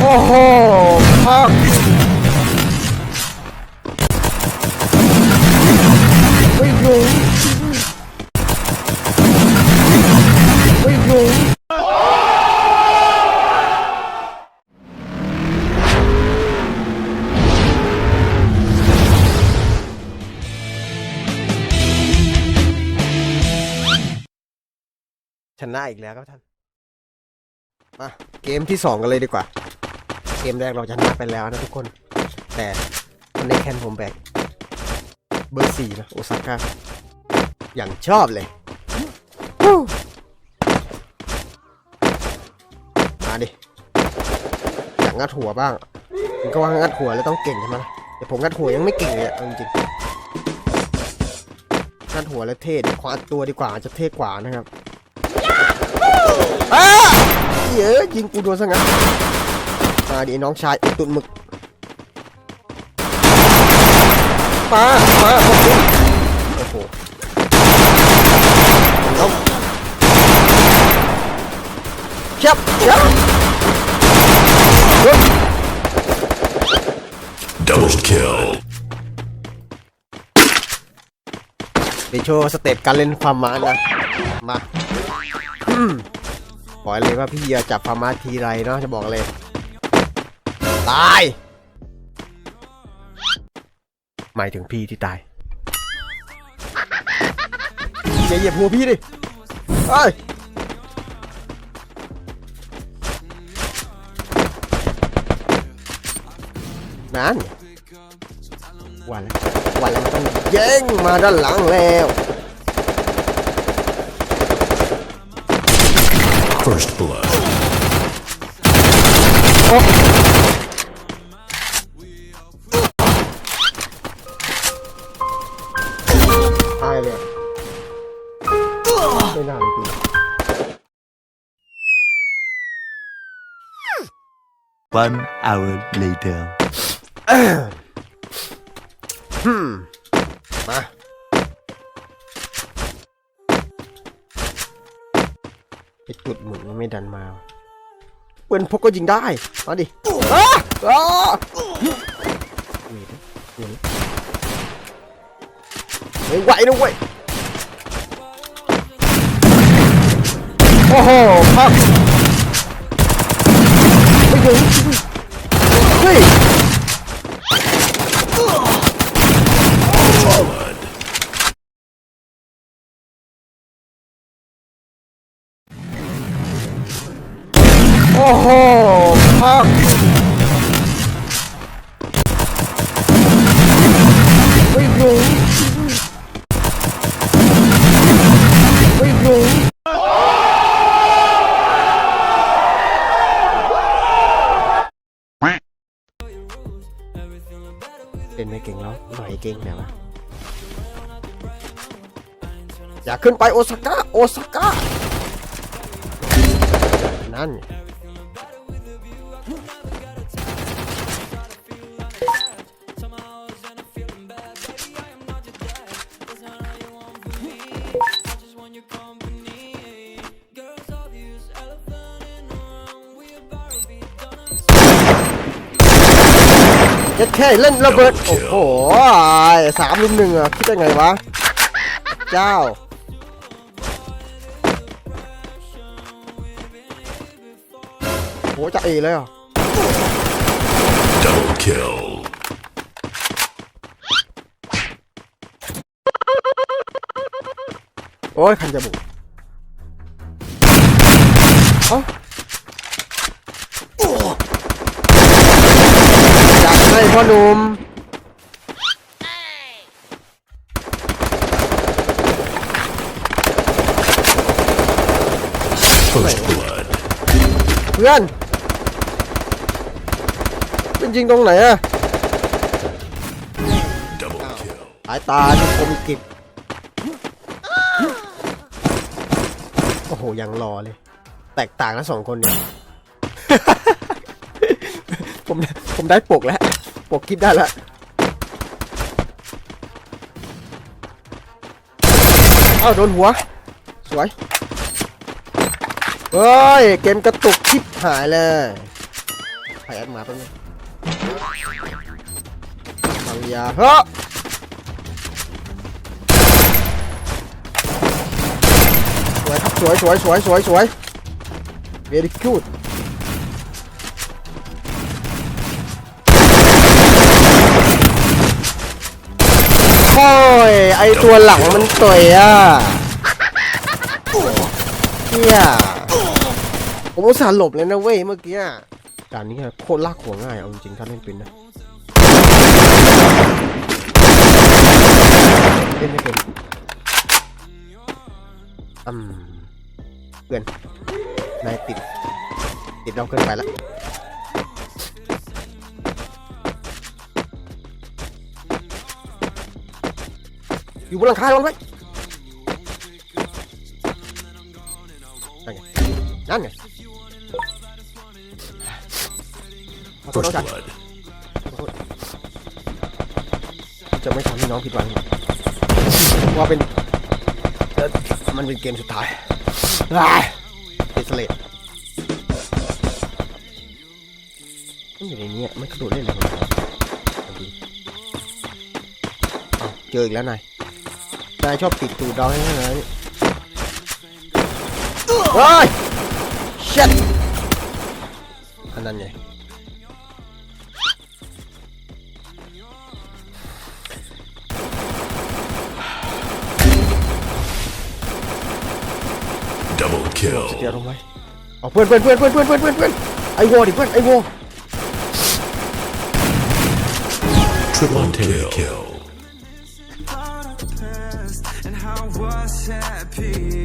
โอ้โหพักไม่ยงไม่ยงชนะอีกแล้วครับท่าน มา เกมที่สองกันเลยดีกว่า มแรกเราชนะไปแล้วนะทุกคน แต่ในแคนผมแบกเบอร์สี่นะโอซาก้าอย่างชอบเลย มาดิอยากงัดหัวบ้างมันก็ว่างัดหัวแล้วต้องเก่งใช่ไหมแต่ผมงัดหัวยังไม่เก่งเลยอะจริงงัดหัวแล้วเท่ดีขวาตัวดีกว่าจะเท่กว่านะครับอ้าเยอะยิงกูโดนซะงั้น มาดิน้องชายไอ้ตุนหมึกมามาพวกนี้โอ้โหน้องชับชับเฮ้ย Double kill. ไปโชว์สเต็ปการเล่นฟาร์มานะ มาอืมบอกเลยว่าพี่เยียจับฟาร์มาทีไรเนาะจะบอกเลย ตาย หมายถึงพี่ที่ตายอย่าเหยียบหัวพี่ดิเอ้ยนั่นไงวันแล้ววันแล้วมันต้องเย้งมาด้านหลังแล้ว First blood. ต One hour later. ฮึมมา ไอตุดหมุนมันไม่ดันมาเปืนพกก็ยิงได้ มาดิอ้าอ้านี่นะนี่นะไม่ไหวนะเว้ย โอ้โหพัก ไม่ถึงเเป็นไม่เก่งแล้วหน่อยเก่งแต่ว่าอยากขึ้นไปโอซาก้า โอซาก้า นั่น ไงเจ็ดแค่เล่นระเบิด โอ้โหสามลุมหนึ่งอะคิดได้ไงวะ เจ้า โหจะเอเลยเหรอะ Double kill. โอ้ยคันจมูกเอ้า จัดให้พ่อหนุ่ม First blood. เพื่อนเป็นยิงตรงไหนอะ Double kill. สายตาที่คมกริบโอ้โห ยังรอเลย แตกต่างกันสองคนเนี่ย ผม ผมได้ปกแล้ว ปกคลิปได้ล้วเอ้าโดนหัว สวย เฮ้ย เกมกระตุกชิบหายเลยใครแอดมาแป๊บนึงบางยาเฮ้สวยครับสวยสวยสวยสวยสวย very good อยไอตัวหลังมันต่อยอะเฮียผมอุตส่าห์หลบเลยนะเว้ยเมื่อกี้อะด่านนี้โคตรลากหัวง่ายเอาจริงๆถ้าเล่นเป็นนะเล่นไม่เป็นอืมเพื่อนนายติดติดเราเกินไปละ อยู่บนหลังคาลงไปนั่นไงนั่นไงขอโทษจัดจะไม่ทำให้น้องผิดหวังว่าเป็นมันเป็นเกมสุดท้ายอ้สเลดมันอยู่ในนี้มันกระโดดเล่นอะไรของมันเอาดิเจออีกแล้วนายายชอบปิดตูดเราให้ไหมเฮ้ยเช็ดอันนั้นไง Double เดี๋ยวลงไปเอาเพื่อนเพื่อนเพื่อนเพื่อนเพื่อนเพื่อนเพื่อนเพื่อนไอโวดิเพื่อนไอโว Triple kill. Happy